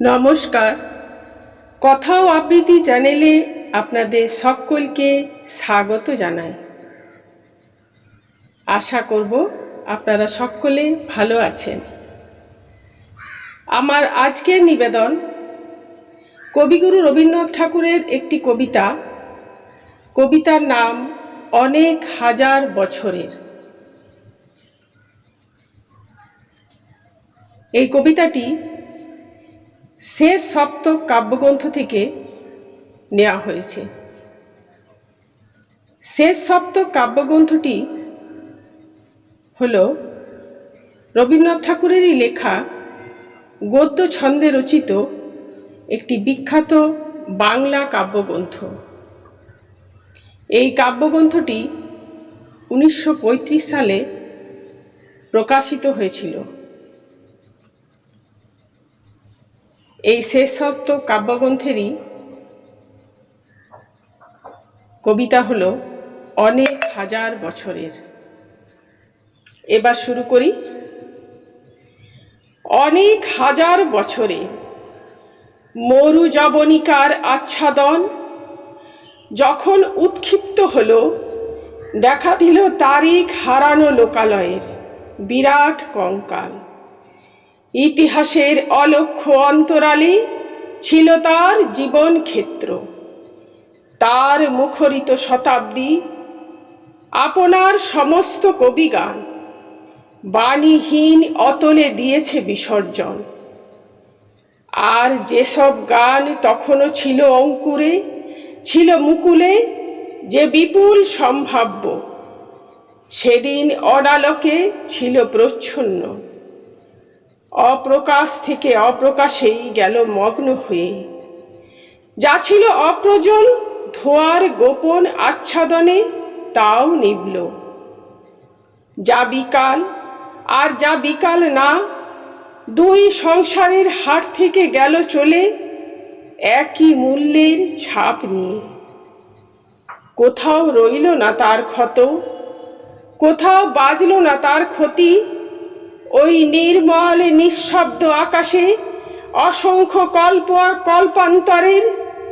নমস্কার। কথা ও আবৃত্তি চ্যানেলে আপনাদের সকলকে স্বাগত জানাই। আশা করব আপনারা সকলে ভালো আছেন। আমার আজকের নিবেদন কবিগুরু রবীন্দ্রনাথ ঠাকুরের একটি কবিতা। কবিতার নাম অনেক হাজার বছরের। এই কবিতাটি শেষ সপ্তক কাব্যগ্রন্থ থেকে নেওয়া হয়েছে। শেষ সপ্তক কাব্যগ্রন্থটি হল রবীন্দ্রনাথ ঠাকুরেরই লেখা গদ্য ছন্দে রচিত একটি বিখ্যাত বাংলা কাব্যগ্রন্থ। এই কাব্যগ্রন্থটি উনিশশো পঁয়ত্রিশ সালে প্রকাশিত হয়েছিল। এই শেষ কাব্যগ্রন্থেরই কবিতা হল অনেক হাজার বছরের। এবার শুরু করি। অনেক হাজার বছরে মরু জবনিকার আচ্ছাদন যখন উৎক্ষিপ্ত হল, দেখা দিল তারিখ হারানো লোকালয়ের বিরাট কঙ্কাল। ইতিহাসের অলক্ষ্য অন্তরালে ছিল তার জীবন ক্ষেত্র তার মুখরিত শতাব্দী, আপনার সমস্ত কবিগান বাণীহীন অতলে দিয়েছে বিসর্জন। আর যেসব গান তখনও ছিল অঙ্কুরে, ছিল মুকুলে, যে বিপুল সম্ভাব্য, সেদিন অডালকে ছিল প্রচ্ছন্ন। অপ্রকাশ থেকে অপ্রকাশেই গেল মগ্ন হয়ে। যা ছিল অপ্রজন ধোয়ার গোপন আচ্ছাদনে তাও নিবল। যা বিকাল, আর যা বিকাল না, দুই সংসারের হাট থেকে গেল চলে একই মূল্যের ছাপ নিয়ে। কোথাও রইল না তার ক্ষত, কোথাও বাজল না তার ক্ষতি ওই নির্মল, নিঃশব্দ আকাশে অসংখ্য কল্প কল্পান্তরের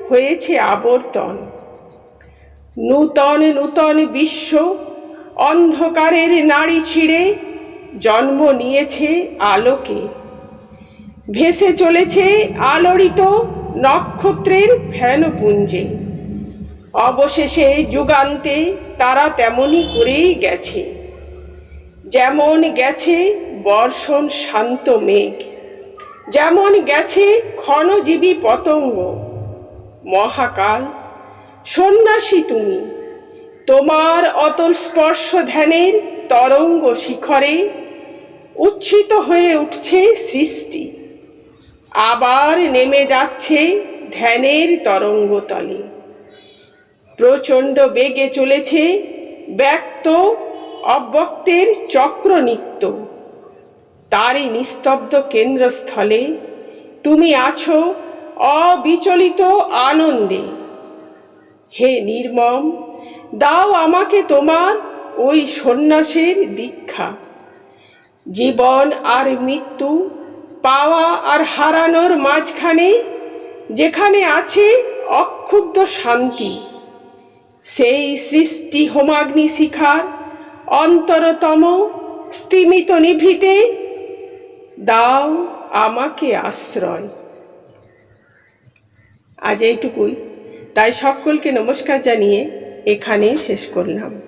হয়েছে আবর্তন। নূতন নূতন বিশ্ব অন্ধকারের নাড়ি ছিঁড়ে জন্ম নিয়েছে আলোকে। ভেসে চলেছে আলোড়িত নক্ষত্রের ফ্যানপুঞ্জে অবশেষে যুগান্তে তারা তেমনই করেই গেছে। যেমন গেছে বর্ষণ শান্ত মেঘ। যেমন গেছে ক্ষণজীবী পতঙ্গ। মহাকাল, সন্ন্যাসী তুমি, তোমার অতল স্পর্শ ধ্যানের তরঙ্গ শিখরে উচ্ছিত হয়ে উঠছে সৃষ্টি। আবার নেমে যাচ্ছে ধ্যানের তরঙ্গ তলে প্রচণ্ড বেগে চলেছে ব্যক্ত অব্যক্তের চক্র নিত্য তারই নিস্তব্ধ কেন্দ্রস্থলে তুমি আছো অবিচলিত আনন্দে। হে নির্মম, দাও আমাকে তোমার ওই সন্ন্যাসের দীক্ষা। জীবন আর মৃত্যু, পাওয়া আর হারানোর মাঝখানে যেখানে আছে অক্ষুব্ধ শান্তি, সেই সৃষ্টি হোমাগ্নি শিখার অন্তরতম স্তিমিত নিভৃতে দাও আমাকে আশ্রয়। আজ এইটুকুই। তাই সকলকে নমস্কার জানিয়ে এখানেই শেষ করলাম।